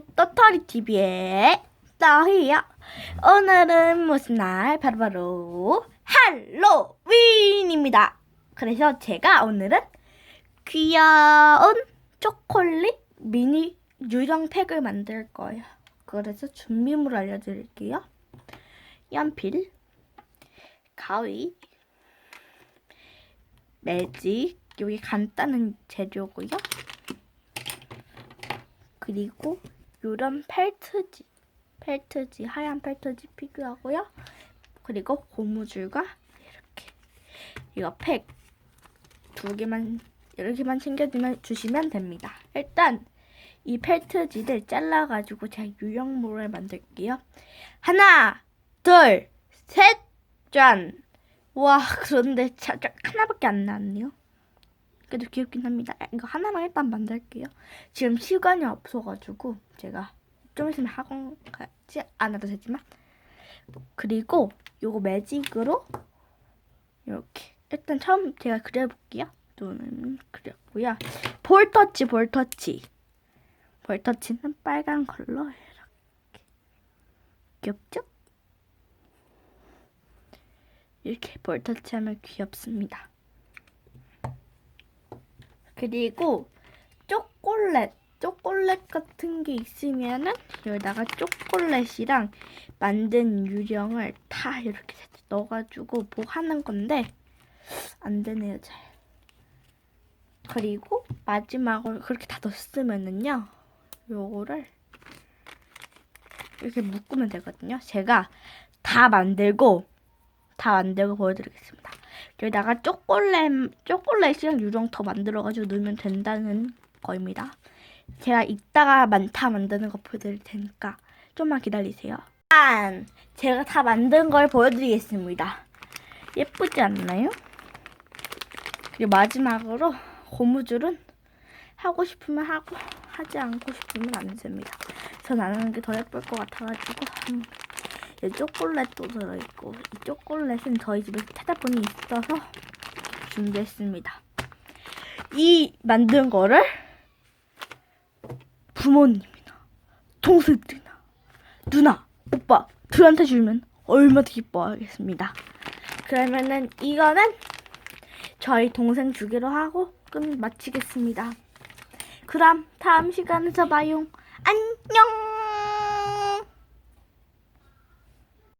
안녕 또토리 TV의 떠희야. 오늘은 무슨 날? 바로 바로 할로윈입니다. 그래서 제가 오늘은 귀여운 초콜릿 미니 유령 팩을 만들 거예요. 그래서 준비물 알려드릴게요. 연필 가위 매직 여기 간단한 재료고요. 그리고 요런 펠트지, 펠트지, 하얀 펠트지 필요하고요. 그리고 고무줄과 이렇게 이거 팩 두 개만 이렇게만 챙겨주면 주시면 됩니다. 일단 이 펠트지를 잘라가지고 제가 유형물을 만들게요. 하나, 둘, 셋, 짠. 와 그런데 자, 자, 하나밖에 안 나왔네요. 그래도 귀엽긴 합니다. 이거 하나만 일단 만들게요. 지금 시간이 없어가지고 제가 좀 있으면 학원 가지 않아도 되지만 그리고 요거 매직으로 이렇게 일단 처음 제가 그려볼게요. 눈은 그렸고요. 볼터치 볼터치 볼터치는 빨간 걸로 이렇게 귀엽죠? 이렇게 볼터치 하면 귀엽습니다. 그리고 초콜릿, 초콜릿 같은 게 있으면은 여기다가 초콜릿이랑 만든 유령을 다 이렇게 넣어가지고 뭐 하는 건데 안 되네요 잘. 그리고 마지막으로 그렇게 다 넣었으면은요 요거를 이렇게 묶으면 되거든요. 제가 다 만들고 다 만들고 보여드리겠습니다. 여기다가 초콜릿, 초콜릿이랑 유령 더 만들어가지고 넣으면 된다는 거입니다. 제가 이따가 만, 다 만드는 거 보여드릴 테니까 좀만 기다리세요. 짠! 제가 다 만든 걸 보여드리겠습니다. 예쁘지 않나요? 그리고 마지막으로 고무줄은 하고 싶으면 하고 하지 않고 싶으면 안 됩니다. 전 안 하는 게 더 예쁠 것 같아가지고 음, 이 초콜릿도 들어있고 이 초콜릿은 저희 집에 찾아보니 있어서 준비했습니다. 이 만든 거를 부모님이나 동생들이나 누나, 오빠 들한테 주면 얼마나 기뻐하겠습니다. 그러면은 이거는 저희 동생 주기로 하고 끝 마치겠습니다. 그럼 다음 시간에서 봐요. 안녕!